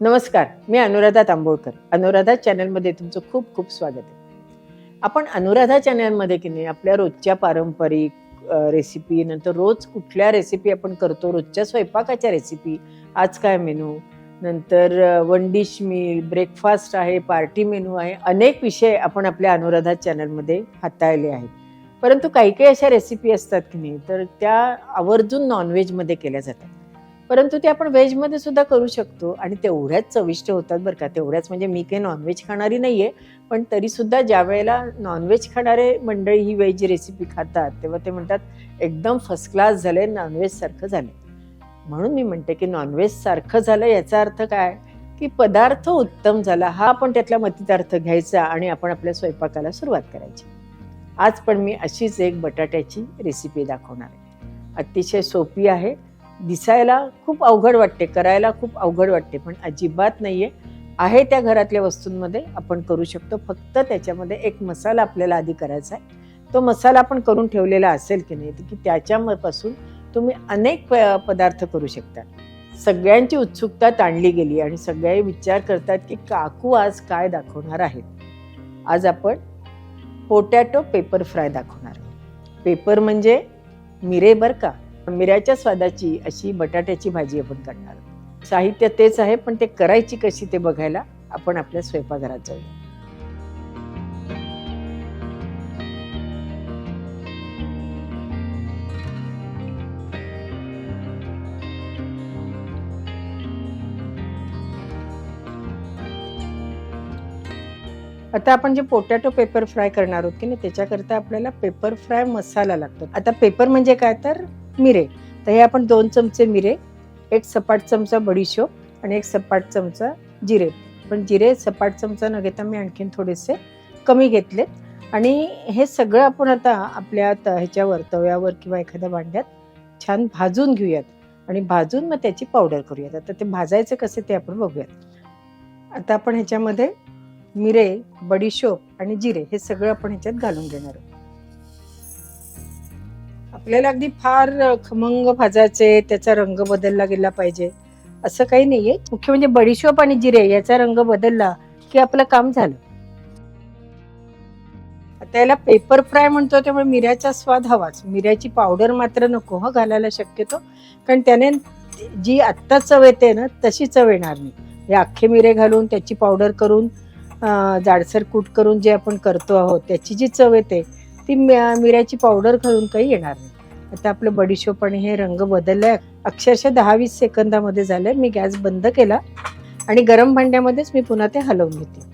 नमस्कार मी अनुराधा तांबोळकर. अनुराधा चॅनलमध्ये तुमचं खूप खूप स्वागत आहे. आपण अनुराधा चॅनलमध्ये की नाही आपल्या रोजच्या पारंपरिक रेसिपी नंतर रोज कुठल्या रेसिपी आपण करतो रोजच्या स्वयंपाकाच्या रेसिपी आज काय मेनू नंतर वन डिश मील ब्रेकफास्ट आहे पार्टी मेनू आहे अनेक विषय आपण आपल्या अनुराधा चॅनलमध्ये हाताळले आहेत. परंतु काही काही अशा रेसिपी असतात की नाही तर त्या आवर्जून नॉनव्हेजमध्ये केल्या जातात. परंतु ते आपण व्हेजमध्ये सुद्धा करू शकतो. आणि तेवढ्याच चविष्ट होतात बरं का. तेवढ्याच म्हणजे मी काही नॉनव्हेज खाणारी नाही आहे पण तरीसुद्धा ज्या वेळेला नॉनव्हेज खाणारे मंडळी ही व्हेज रेसिपी खातात तेव्हा ते म्हणतात एकदम फर्स्ट क्लास झाले नॉनव्हेज सारखं झालं म्हणून मी म्हणते की नॉनव्हेज सारखं झालं याचा अर्थ काय? की पदार्थ उत्तम झाला हा आपण त्यातला मतितार्थ घ्यायचा आणि आपण आपल्या स्वयंपाकाला सुरुवात करायची. आज पण मी अशीच एक बटाट्याची रेसिपी दाखवणार आहे. अतिशय सोपी आहे. दिसायला खूप अवघड वाटते करायला खूप अवघड वाटते पण अजिबात नाही आहे आहे त्या घरातल्या वस्तूंमध्ये आपण करू शकतो. फक्त त्याच्यामध्ये एक मसाला आपल्याला आधी करायचा आहे. तो मसाला आपण करून ठेवलेला असेल की नाही की त्याच्यापासून तुम्ही अनेक प- पदार्थ करू शकता. सगळ्यांची उत्सुकता ताणली गेली आणि सगळे विचार करतात की काकू आज काय दाखवणार आहेत. आज आपण पोटॅटो पेपर फ्राय दाखवणार पेपर म्हणजे मिरे बर का? मिऱ्याच्या स्वादाची अशी बटाट्याची भाजी आपण करणार आहोत. साहित्य तेच आहे पण ते करायची कशी ते बघायला आपण आपल्या स्वयंपाकघरात जाऊया आता आपण जे पोटॅटो पेपर फ्राय करणार आहोत की नाही त्याच्याकरता आपल्याला पेपर फ्राय मसाला लागतो आता पेपर म्हणजे काय तर मिरे. तर हे आपण दोन चमचे मिरे एक सपाट चमचा बडीशोप आणि एक सपाट चमचा जिरे. पण जिरे सपाट चमचा न घेता मी आणखीन थोडेसे कमी घेतले आणि हे सगळं आपण आता आपल्या त- ह्याच्यावर तव्यावर किंवा एखाद्या भांड्यात छान भाजून घेऊयात. आणि भाजून मग त्याची पावडर करूयात. आता ते भाजायचं कसे ते आपण बघूयात. आता आपण ह्याच्यामध्ये मिरे बडीशोप आणि जिरे हे सगळं आपण ह्याच्यात घालून घेणार आहोत. आपल्याला अगदी फार खमंग भाजायचे त्याचा रंग बदलला गेला पाहिजे असं काही नाहीये. मुख्य म्हणजे बडीशोप आणि जिरे याचा रंग बदलला की आपलं काम झालं. आता याला पेपर फ्राय म्हणतो त्यामुळे मिऱ्याचा स्वाद हवाच. मिऱ्याची पावडर मात्र नको ह घालायला शक्यतो. कारण त्याने जी आत्ता चव येते ना तशी चव येणार नाही. हे अख्खे मिरे घालून त्याची पावडर करून जाडसर कूट करून जे आपण करतो आहोत त्याची जी चव येते ती मिऱ्याची पावडर घालून काही येणार नाही. आता आपलं बडीशोप आणि हे रंग बदललाय. अक्षरशः दहा वीस सेकंदामध्ये झालंय. मी गॅस बंद केला आणि गरम भांड्यामध्येच मी पुन्हा ते हलवून घेते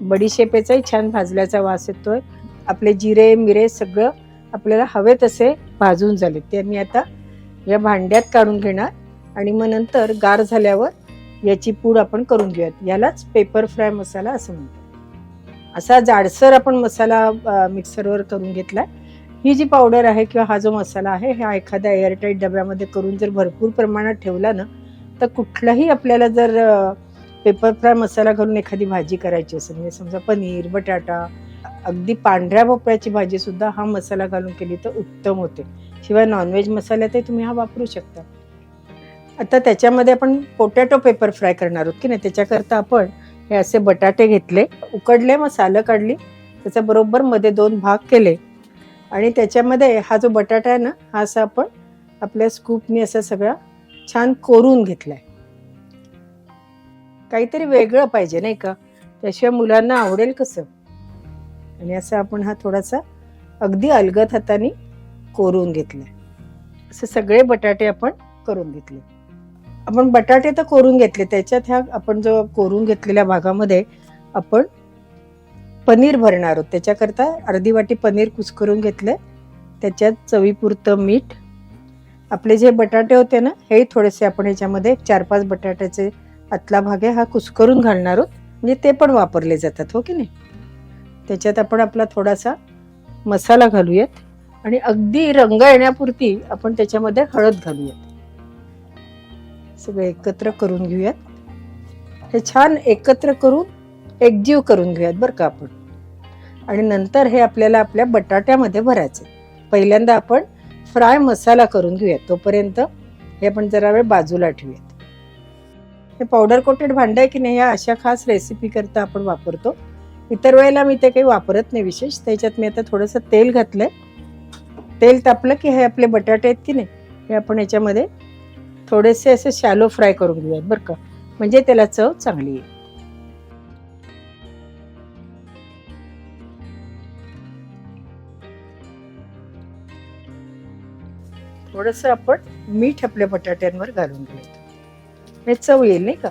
बडीशेपेचाही छान भाजल्याचा वास येतोय. आपले जिरे मिरे सगळं आपल्याला हवे तसे भाजून झाले. ते मी आता या भांड्यात काढून घेणार. आणि मग नंतर गार झाल्यावर याची पूड आपण करून घेऊयात. यालाच पेपर फ्राय मसाला असं म्हणतात. असा जाडसर आपण मसाला मिक्सरवर करून घेतलाय. ही जी पावडर आहे किंवा हा जो मसाला आहे हा एखाद्या एअरटाईट डब्यामध्ये करून जर भरपूर प्रमाणात ठेवला ना तर कुठलाही आपल्याला जर पेपर फ्राय मसाला घालून एखादी भाजी करायची असेल म्हणजे समजा पनीर बटाटा अगदी पांढऱ्या भोपळ्याची भाजी सुद्धा हा मसाला घालून केली तर उत्तम होते. शिवाय नॉनव्हेज मसाल्यातही तुम्ही हा वापरू शकता. आता त्याच्यामध्ये आपण पोटॅटो पेपर फ्राय करणार आहोत की नाही त्याच्याकरता आपण हे असे बटाटे घेतले उकडले मग सालं काढली त्याचा बरोबर मध्ये दोन भाग केले. आणि त्याच्यामध्ये हा जो बटाटा आहे ना हा असा आपण आपल्या स्कूपनी असा सगळा छान कोरून घेतलाय. काहीतरी वेगळं पाहिजे नाही का? त्याशिवाय मुलांना आवडेल कसं? आणि असं आपण हा थोडासा अगदी अलगद हाताने कोरून घेतलाय. असे सगळे बटाटे आपण करून घेतले. आपण बटाटे तर कोरून घेतले. त्याच्यात ह्या आपण जो कोरून घेतलेल्या भागामध्ये आपण पनीर भरणार आहोत. त्याच्याकरता अर्धी वाटी पनीर कुस्करून घेतलंय त्याच्यात चवीपुरतं मीठ. आपले जे बटाटे होते ना हे थोडेसे आपण ह्याच्यामध्ये चार पाच बटाट्याचे आतला भाग आहे हा कुस्करून घालणार आहोत. म्हणजे ते पण वापरले जातात हो की नाही? त्याच्यात आपण आपला थोडासा मसाला घालूयात. आणि अगदी रंग येण्यापुरती आपण त्याच्यामध्ये हळद घालूयात. सगळे एकत्र करून घेऊयात. हे छान एकत्र करून एकजीव करून घेऊयात बरं का आपण. आणि नंतर हे आपल्याला आपल्या बटाट्यामध्ये भरायचं पहिल्यांदा आपण फ्राय मसाला करून घेऊयात. तोपर्यंत हे आपण जरा वेळ बाजूला ठेवूयात. हे पावडर कोटेड भांडं आहे की नाही या अशा खास रेसिपी करता आपण वापरतो. इतर वेळेला मी ते काही वापरत नाही विशेष. त्याच्यात मी आता थोडंसं तेल घातलंय. तेल तापलं की हे आपले बटाटे आहेत की नाही हे आपण याच्यामध्ये थोडेसे असे शॅलो फ्राय करून घेऊयात बरं का. म्हणजे त्याला चव चांगली येईल. थोडस आपण मीठ आपल्या बटाट्यांवर घालून घेऊयात. हे चव येईल नाही का?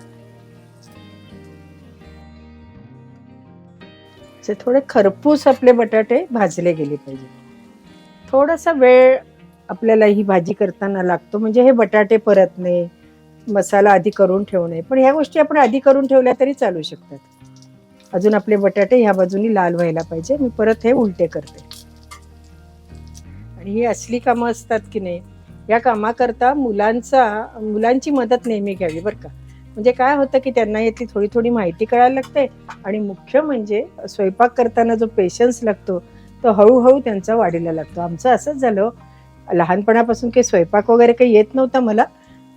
थोडे खरपूस आपले बटाटे भाजले गेले पाहिजे थोडासा वेळ आपल्याला ही भाजी करताना लागतो. म्हणजे हे बटाटे परतणे मसाला आधी करून ठेवणे. पण ह्या गोष्टी आपण आधी करून ठेवल्या तरी चालू शकतात. अजून आपले बटाटे ह्या बाजूनी लाल व्हायला पाहिजे. मी परत हे उलटे करते. आणि ही असली कामं असतात की नाही या कामाकरता मुलांचा मुलांची मदत नेहमी घ्यावी बरं का. म्हणजे काय होतं की त्यांना यातली थोडी थोडी माहिती कळायला लागते. आणि मुख्य म्हणजे स्वयंपाक करताना जो पेशन्स लागतो तो हळूहळू त्यांचा वाढीला लागतो. आमचं असंच झालं. लहानपणापासून काही स्वयंपाक वगैरे काही येत नव्हता मला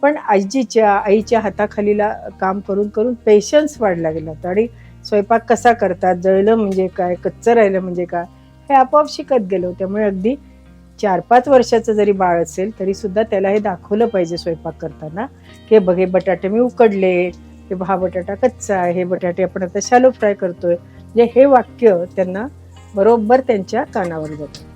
पण आजीच्या आईच्या हाताखालीला काम करून करून पेशन्स वाढला गेला होता. आणि स्वयंपाक कसा करतात जळलं म्हणजे काय कच्चं राहिलं म्हणजे काय हे आपोआप शिकत गेलो. त्यामुळे अगदी चार पाच वर्षाचं जरी बाळ असेल तरी सुद्धा त्याला हे दाखवलं पाहिजे स्वयंपाक करताना की बघ हे बटाटे मी उकडले हे हा बटाटा कच्चा आहे हे बटाटे आपण आता शालो फ्राय करतोय. म्हणजे हे वाक्य त्यांना बरोबर त्यांच्या कानावर जातं.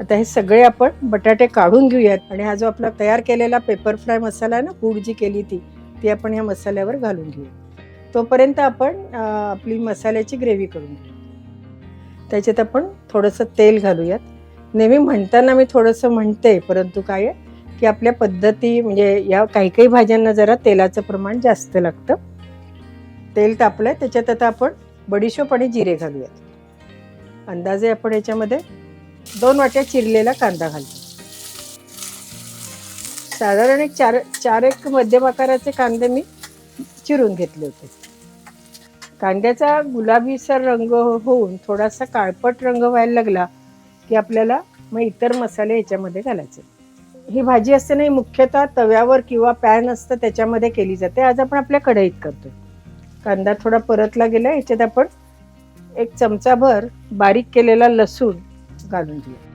आता हे सगळे आपण बटाटे काढून घेऊयात. आणि हा जो आपला तयार केलेला पेपर फ्राय मसाला आहे ना पूड जी केली ती ती आपण या मसाल्यावर घालून घेऊया तोपर्यंत आपण आपली मसाल्याची ग्रेव्ही करून घेऊ त्याच्यात आपण थोडंसं तेल घालूयात. नेहमी म्हणताना मी थोडंसं म्हणते परंतु काय आहे की आपल्या पद्धती म्हणजे या काही काही भाज्यांना जरा तेलाचं प्रमाण जास्त लागतं. तेल तापलं आहे त्याच्यात आता आपण बडीशोप आणि जिरे घालूयात. अंदाजे आपण याच्यामध्ये दोन वाट्या चिरलेला कांदा घालतो. साधारण एक चार चार एक मध्यम आकाराचे कांदे मी चिरून घेतले होते. कांद्याचा गुलाबीसर रंग हो, होऊन थोडासा काळपट रंग व्हायला लागला की आपल्याला मग इतर मसाले याच्यामध्ये घालायचे. ही भाजी असताना नाही मुख्यतः तव्यावर किंवा पॅन असतं त्याच्यामध्ये केली जाते. आज आपण आपल्या कढईत करतो कांदा थोडा परतला गेला याच्यात आपण एक चमचाभर बारीक केलेला लसूण घालून दिले.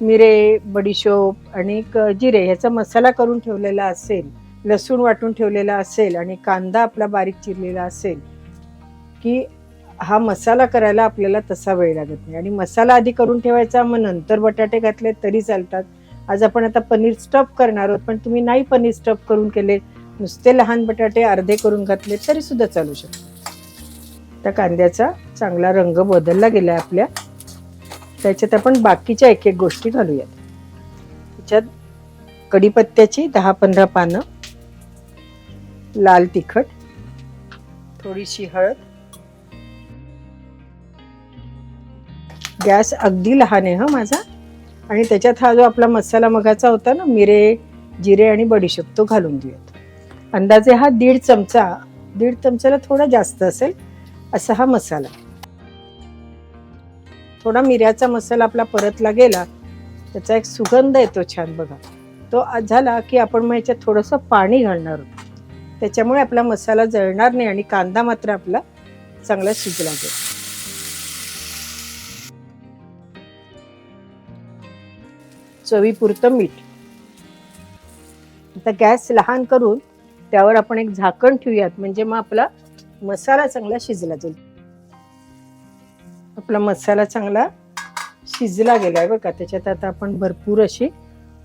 मिरे बडीशोप आणि जिरे ह्याचा मसाला करून ठेवलेला असेल लसूण वाटून ठेवलेला असेल आणि कांदा आपला बारीक चिरलेला असेल की हा मसाला करायला आपल्याला तसा वेळ लागत नाही. आणि मसाला आधी करून ठेवायचा मग नंतर बटाटे घातले तरी चालतात. आज आपण आता पनीर स्टफ करणार आहोत पण तुम्ही नाही पनीर स्टफ करून केले नुसते लहान बटाटे अर्धे करून घातले तरी सुद्धा चालू शकतात. त्या कांद्याचा चांगला रंग बदलला गेला आपल्या. त्याच्यात आपण बाकीच्या एक एक गोष्टी घालूयात. त्याच्यात कढीपत्त्याची दहा पंधरा पानं लाल तिखट थोडीशी हळद. गॅस अगदी लहान आहे हा माझा. आणि त्याच्यात हा जो आपला मसाला मगाचा होता ना मिरे जिरे आणि बडीशेप तो घालून देऊयात अंदाजे हा दीड चमचा दीड चमचाला थोडा जास्त असेल. असा हा मसाला. थोडा मिऱ्याचा मसाला आपला परतला गेला त्याचा एक सुगंध येतो छान बघा. तो झाला की आपण मग याच्यात थोडंसं पाणी घालणार त्याच्यामुळे आपला मसाला जळणार नाही आणि कांदा मात्र आपला चांगला शिजला जाईल. चवीपुरतं मीठ. आता गॅस लहान करून त्यावर आपण एक झाकण ठेवूयात. म्हणजे मग आपला मसाला चांगला शिजला जाईल. आपला मसाला चांगला शिजला गेलाय बघा. त्याच्यात आता आपण भरपूर अशी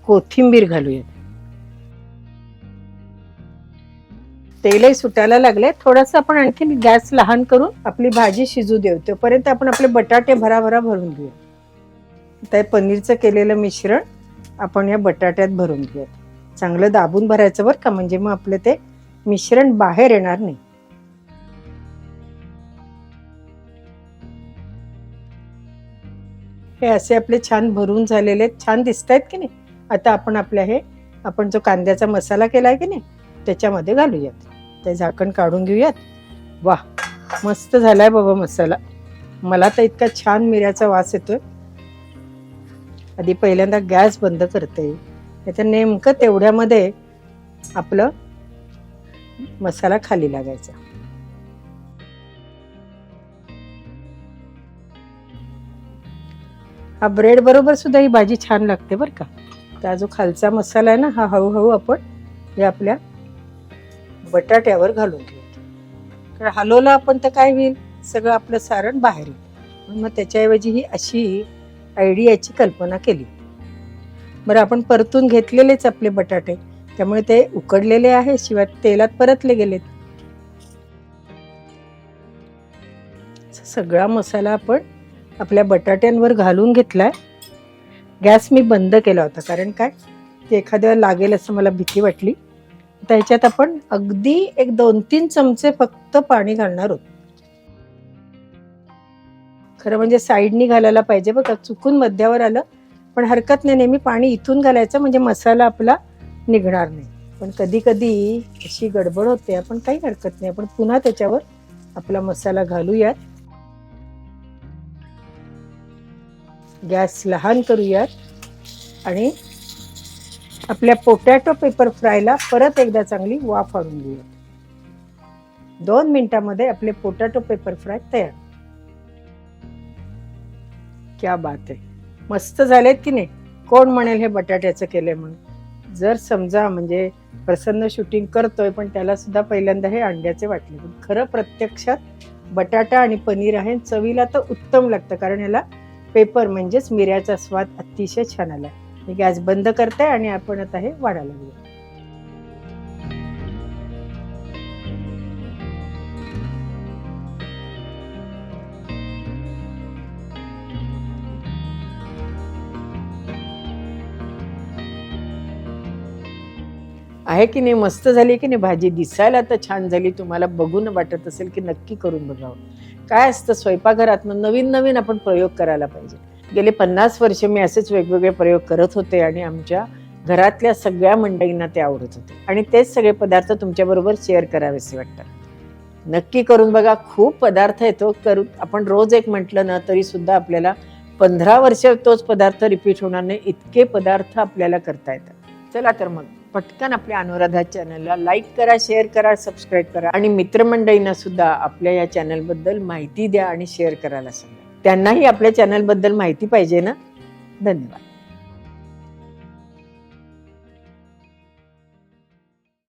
कोथिंबीर घालूयात. तेलही सुटायला लागले थोडस आपण आणखी गॅस लहान करून आपली भाजी शिजू देऊ. तोपर्यंत आपण आपले बटाटे भराभरा भरून घेऊ आता हे पनीरचं केलेलं मिश्रण आपण या बटाट्यात भरून घेऊयात. चांगलं दाबून भरायचं बरं का? म्हणजे मग आपलं ते मिश्रण बाहेर येणार नाही. हे असे आपले छान भरून झालेले आहेत. छान दिसत आहेत की नाही? आता आपण आपल्या हे आपण जो कांद्याचा मसाला केला आहे की नाही त्याच्यामध्ये घालूयात. ते झाकण काढून घेऊयात. वा मस्त झालाय बाबा मसाला. मला तर इतका छान मिऱ्याचा वास येतोय. आधी पहिल्यांदा गॅस बंद करते. नाहीतर नेमकं तेवढ्यामध्ये आपलं मसाला खाली लागायचा. हा ब्रेड बरोबर सुद्धा ही भाजी छान लागते बरं का. त्या जो खालचा मसाला आहे ना हा हळूहळू आपण हे आपल्या बटाट्यावर घालून घेऊ. कारण हलवला आपण तर काय होईल? सगळं आपलं सारण बाहेर येईल. मग त्याच्याऐवजी ही अशी आयडियाची कल्पना केली. बरं आपण परतून घेतलेलेच आपले बटाटे. त्यामुळे ते उकडलेले आहे शिवाय तेलात परतले गेलेत. सगळा मसाला आपण आपल्या बटाट्यांवर घालून घेतलाय. गॅस मी बंद केला होता कारण काय? ते एखाद्या लागेल असं मला भीती वाटली. त्याच्यात ह्याच्यात आपण अगदी एक दोन तीन चमचे फक्त पाणी घालणार आहोत. खरं म्हणजे साईडनी घालायला पाहिजे बघा चुकून मध्यावर आलं. पण हरकत नाही नेहमी पाणी इथून घालायचं म्हणजे मसाला आपला निघणार नाही. पण कधी कधी अशी गडबड होते आपण काही हरकत नाही. आपण पुन्हा त्याच्यावर आपला मसाला घालूयात. गॅस लहान करूयात. आणि आपल्या पोटॅटो पेपर फ्रायला परत एकदा चांगली वाफ आणून घेऊयात दोन मिनिटामध्ये आपले पोटॅटो पेपर फ्राय तयार. क्या बात आहे. मस्त झालेत की नाही? कोण म्हणेल हे बटाट्याचं केलंय म्हणून? जर समजा म्हणजे प्रसन्न शूटिंग करतोय पण त्याला सुद्धा पहिल्यांदा हे अंड्याचे वाटले. पण खरं प्रत्यक्षात बटाटा आणि पनीर आहे चवीला तर उत्तम लागतं. कारण याला पेपर म्हणजेच मिऱ्याचा स्वाद अतिशय छान आला. मी गॅस बंद करते आणि आपण आता हे वाढायला लागलो. आहे की नाही? मस्त झाली की नाही? भाजी दिसायला तर छान झाली. तुम्हाला बघून वाटत असेल की नक्की करून बघावं. काय असतं स्वयंपाकघरातनं नवीन नवीन आपण प्रयोग करायला पाहिजे. गेले पन्नास वर्ष मी असेच वेगवेगळे प्रयोग करत होते आणि आमच्या घरातल्या सगळ्या मंडळींना ते आवडत होते. आणि तेच सगळे पदार्थ तुमच्याबरोबर शेअर करावेसे वाटतात. नक्की करून बघा खूप पदार्थ येतो हो. करू आपण रोज एक म्हटलं ना तरी सुद्धा आपल्याला पंधरा वर्ष तोच पदार्थ रिपीट होणार नाही इतके पदार्थ आपल्याला करता येतात. चला तर मग. पटकन आपल्या अनुराधा चॅनलला लाईक करा शेअर करा सबस्क्राईब करा. आणि मित्रमंडळींना सुद्धा आपल्या या चॅनलबद्दल माहिती द्या आणि शेअर करायला सांगा. त्यांनाही आपल्या चॅनलबद्दल माहिती पाहिजे ना? धन्यवाद.